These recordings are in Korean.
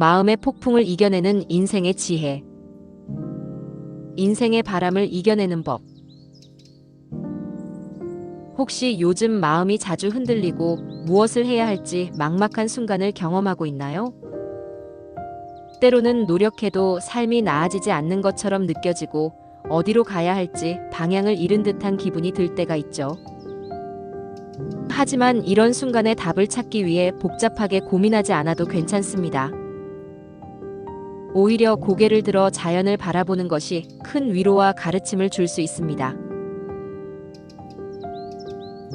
마음의 폭풍을 이겨내는 인생의 지혜. 인생의 바람을 이겨내는 법. 혹시 요즘 마음이 자주 흔들리고 무엇을 해야 할지 막막한 순간을 경험하고 있나요? 때로는 노력해도 삶이 나아지지 않는 것처럼 느껴지고 어디로 가야 할지 방향을 잃은 듯한 기분이 들 때가 있죠. 하지만 이런 순간에 답을 찾기 위해 복잡하게 고민하지 않아도 괜찮습니다. 오히려 고개를 들어 자연을 바라보는 것이 큰 위로와 가르침을 줄 수 있습니다.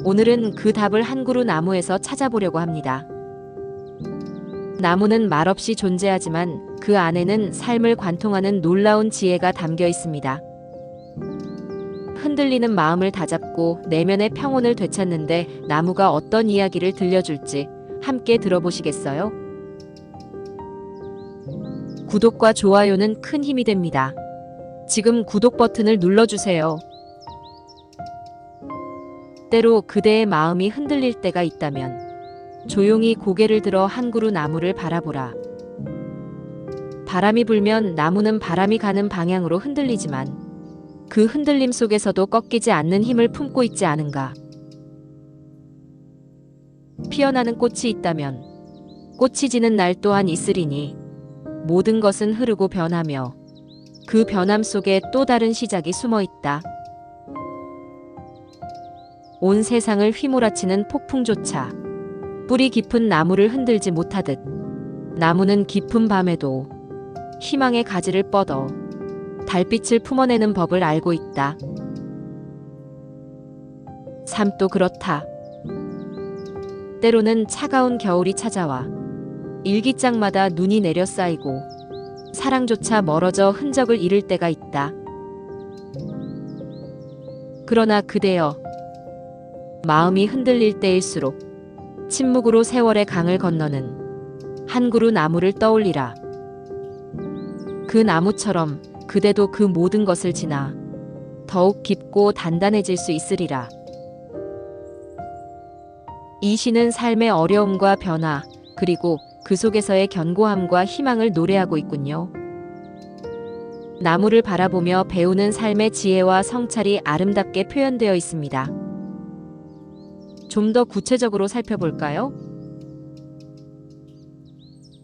오늘은 그 답을 한 그루 나무에서 찾아보려고 합니다. 나무는 말없이 존재하지만 그 안에는 삶을 관통하는 놀라운 지혜가 담겨 있습니다. 흔들리는 마음을 다잡고 내면의 평온을 되찾는데 나무가 어떤 이야기를 들려줄지 함께 들어보시겠어요? 구독과 좋아요는 큰 힘이 됩니다. 지금 구독 버튼을 눌러주세요. 때로 그대의 마음이 흔들릴 때가 있다면 조용히 고개를 들어 한 그루 나무를 바라보라. 바람이 불면 나무는 바람이 가는 방향으로 흔들리지만 그 흔들림 속에서도 꺾이지 않는 힘을 품고 있지 않은가. 피어나는 꽃이 있다면 꽃이 지는 날 또한 있으리니 모든 것은 흐르고 변하며 그 변함 속에 또 다른 시작이 숨어 있다. 온 세상을 휘몰아치는 폭풍조차 뿌리 깊은 나무를 흔들지 못하듯 나무는 깊은 밤에도 희망의 가지를 뻗어 달빛을 품어내는 법을 알고 있다. 삶도 그렇다. 때로는 차가운 겨울이 찾아와 일기장마다 눈이 내려 쌓이고 사랑조차 멀어져 흔적을 잃을 때가 있다. 그러나 그대여 마음이 흔들릴 때일수록 침묵으로 세월의 강을 건너는 한 그루 나무를 떠올리라. 그 나무처럼 그대도 그 모든 것을 지나 더욱 깊고 단단해질 수 있으리라. 이 시는 삶의 어려움과 변화, 그리고 그 속에서의 견고함과 희망을 노래하고 있군요. 나무를 바라보며 배우는 삶의 지혜와 성찰이 아름답게 표현되어 있습니다. 좀 더 구체적으로 살펴볼까요?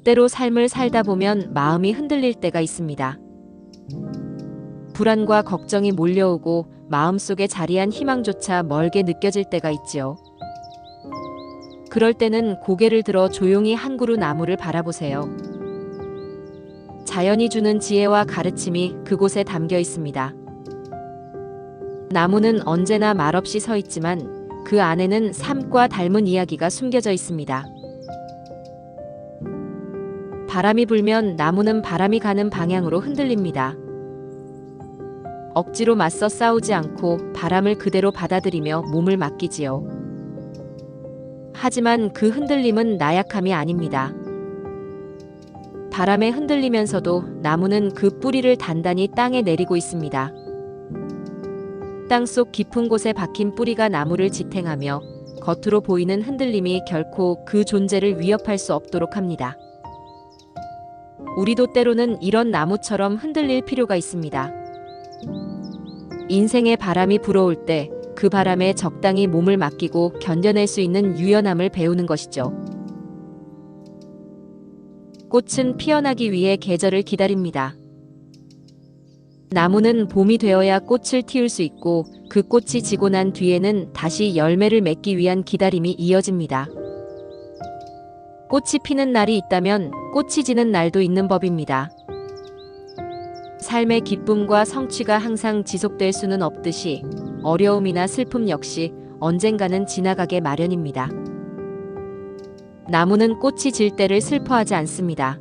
때로 삶을 살다 보면 마음이 흔들릴 때가 있습니다. 불안과 걱정이 몰려오고 마음속에 자리한 희망조차 멀게 느껴질 때가 있지요. 그럴 때는 고개를 들어 조용히 한 그루 나무를 바라보세요. 자연이 주는 지혜와 가르침이 그곳에 담겨 있습니다. 나무는 언제나 말없이 서 있지만 그 안에는 삶과 닮은 이야기가 숨겨져 있습니다. 바람이 불면 나무는 바람이 가는 방향으로 흔들립니다. 억지로 맞서 싸우지 않고 바람을 그대로 받아들이며 몸을 맡기지요. 하지만 그 흔들림은 나약함이 아닙니다. 바람에 흔들리면서도 나무는 그 뿌리를 단단히 땅에 내리고 있습니다. 땅 속 깊은 곳에 박힌 뿌리가 나무를 지탱하며 겉으로 보이는 흔들림이 결코 그 존재를 위협할 수 없도록 합니다. 우리도 때로는 이런 나무처럼 흔들릴 필요가 있습니다. 인생의 바람이 불어올 때 그 바람에 적당히 몸을 맡기고 견뎌낼 수 있는 유연함을 배우는 것이죠. 꽃은 피어나기 위해 계절을 기다립니다. 나무는 봄이 되어야 꽃을 틔울 수 있고 그 꽃이 지고 난 뒤에는 다시 열매를 맺기 위한 기다림이 이어집니다. 꽃이 피는 날이 있다면 꽃이 지는 날도 있는 법입니다. 삶의 기쁨과 성취가 항상 지속될 수는 없듯이 어려움이나 슬픔 역시 언젠가는 지나가게 마련입니다. 나무는 꽃이 질 때를 슬퍼하지 않습니다.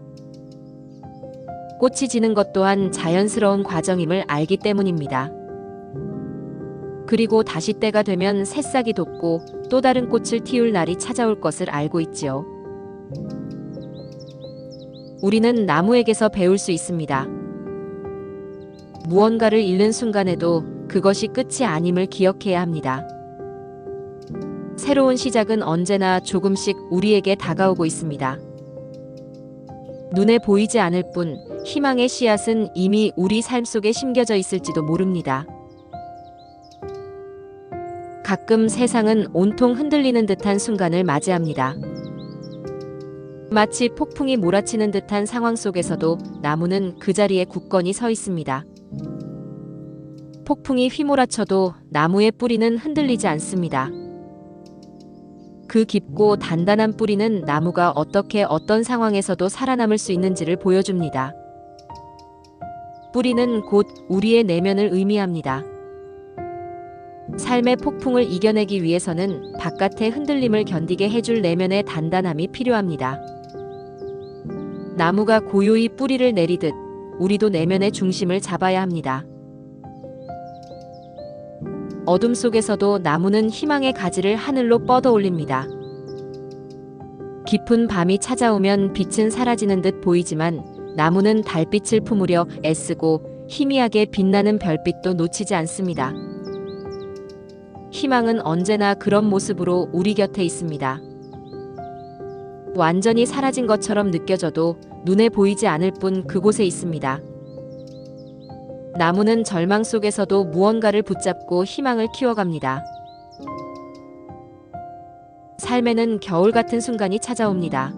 꽃이 지는 것 또한 자연스러운 과정임을 알기 때문입니다. 그리고 다시 때가 되면 새싹이 돋고 또 다른 꽃을 틔울 날이 찾아올 것을 알고 있지요. 우리는 나무에게서 배울 수 있습니다. 무언가를 잃는 순간에도 그것이 끝이 아님을 기억해야 합니다. 새로운 시작은 언제나 조금씩 우리에게 다가오고 있습니다. 눈에 보이지 않을 뿐 희망의 씨앗은 이미 우리 삶 속에 심겨져 있을지도 모릅니다. 가끔 세상은 온통 흔들리는 듯한 순간을 맞이합니다. 마치 폭풍이 몰아치는 듯한 상황 속에서도 나무는 그 자리에 굳건히 서 있습니다. 폭풍이 휘몰아쳐도 나무의 뿌리는 흔들리지 않습니다. 그 깊고 단단한 뿌리는 나무가 어떻게 어떤 상황에서도 살아남을 수 있는지를 보여줍니다. 뿌리는 곧 우리의 내면을 의미합니다. 삶의 폭풍을 이겨내기 위해서는 바깥의 흔들림을 견디게 해줄 내면의 단단함이 필요합니다. 나무가 고요히 뿌리를 내리듯 우리도 내면의 중심을 잡아야 합니다. 어둠 속에서도 나무는 희망의 가지를 하늘로 뻗어 올립니다. 깊은 밤이 찾아오면 빛은 사라지는 듯 보이지만 나무는 달빛을 품으려 애쓰고 희미하게 빛나는 별빛도 놓치지 않습니다. 희망은 언제나 그런 모습으로 우리 곁에 있습니다. 완전히 사라진 것처럼 느껴져도 눈에 보이지 않을 뿐 그곳에 있습니다. 나무는 절망 속에서도 무언가를 붙잡고 희망을 키워갑니다. 삶에는 겨울 같은 순간이 찾아옵니다.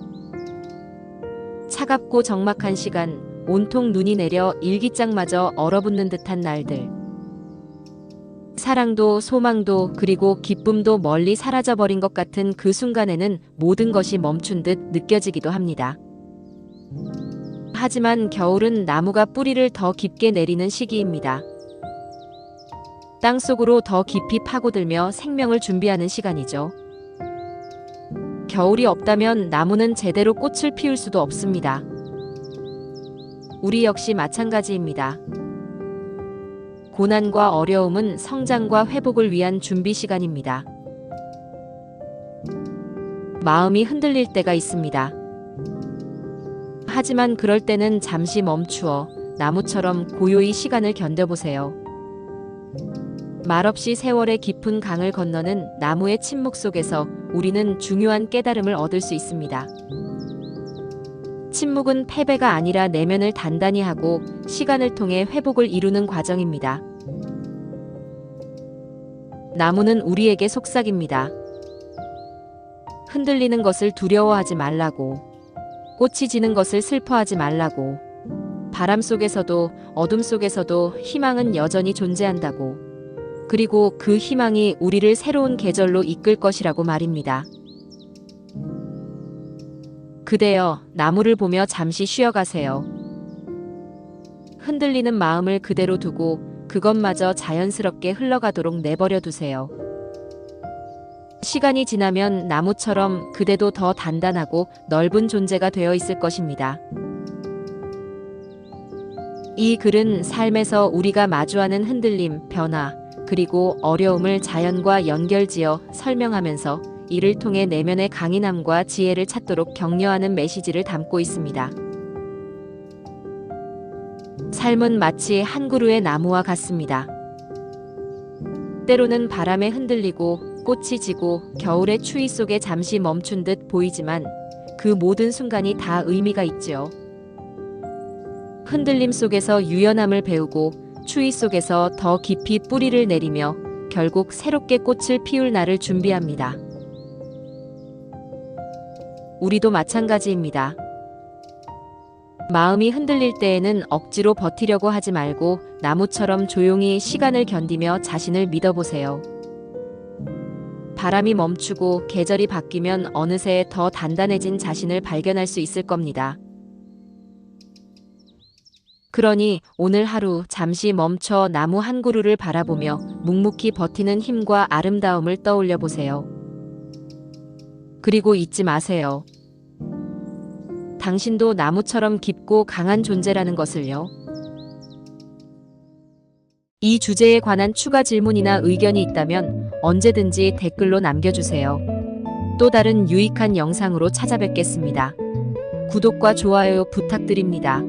차갑고 적막한 시간, 온통 눈이 내려 일기장마저 얼어붙는 듯한 날들. 사랑도 소망도 그리고 기쁨도 멀리 사라져버린 것 같은 그 순간에는 모든 것이 멈춘 듯 느껴지기도 합니다. 하지만 겨울은 나무가 뿌리를 더 깊게 내리는 시기입니다. 땅 속으로 더 깊이 파고들며 생명을 준비하는 시간이죠. 겨울이 없다면 나무는 제대로 꽃을 피울 수도 없습니다. 우리 역시 마찬가지입니다. 고난과 어려움은 성장과 회복을 위한 준비 시간입니다. 마음이 흔들릴 때가 있습니다. 하지만 그럴 때는 잠시 멈추어 나무처럼 고요히 시간을 견뎌보세요. 말없이 세월의 깊은 강을 건너는 나무의 침묵 속에서 우리는 중요한 깨달음을 얻을 수 있습니다. 침묵은 패배가 아니라 내면을 단단히 하고 시간을 통해 회복을 이루는 과정입니다. 나무는 우리에게 속삭입니다. 흔들리는 것을 두려워하지 말라고. 꽃이 지는 것을 슬퍼하지 말라고. 바람 속에서도 어둠 속에서도 희망은 여전히 존재한다고. 그리고 그 희망이 우리를 새로운 계절로 이끌 것이라고 말입니다. 그대여, 나무를 보며 잠시 쉬어가세요. 흔들리는 마음을 그대로 두고 그것마저 자연스럽게 흘러가도록 내버려 두세요. 시간이 지나면 나무처럼 그대도 더 단단하고 넓은 존재가 되어 있을 것입니다. 이 글은 삶에서 우리가 마주하는 흔들림, 변화, 그리고 어려움을 자연과 연결지어 설명하면서 이를 통해 내면의 강인함과 지혜를 찾도록 격려하는 메시지를 담고 있습니다. 삶은 마치 한 그루의 나무와 같습니다. 때로는 바람에 흔들리고 꽃이 지고 겨울의 추위 속에 잠시 멈춘 듯 보이지만 그 모든 순간이 다 의미가 있지요. 흔들림 속에서 유연함을 배우고 추위 속에서 더 깊이 뿌리를 내리며 결국 새롭게 꽃을 피울 날을 준비합니다. 우리도 마찬가지입니다. 마음이 흔들릴 때에는 억지로 버티려고 하지 말고 나무처럼 조용히 시간을 견디며 자신을 믿어보세요. 바람이 멈추고 계절이 바뀌면 어느새 더 단단해진 자신을 발견할 수 있을 겁니다. 그러니 오늘 하루 잠시 멈춰 나무 한 그루를 바라보며 묵묵히 버티는 힘과 아름다움을 떠올려 보세요. 그리고 잊지 마세요. 당신도 나무처럼 깊고 강한 존재라는 것을요. 이 주제에 관한 추가 질문이나 의견이 있다면 언제든지 댓글로 남겨주세요. 또 다른 유익한 영상으로 찾아뵙겠습니다. 구독과 좋아요 부탁드립니다.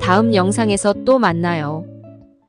다음 영상에서 또 만나요.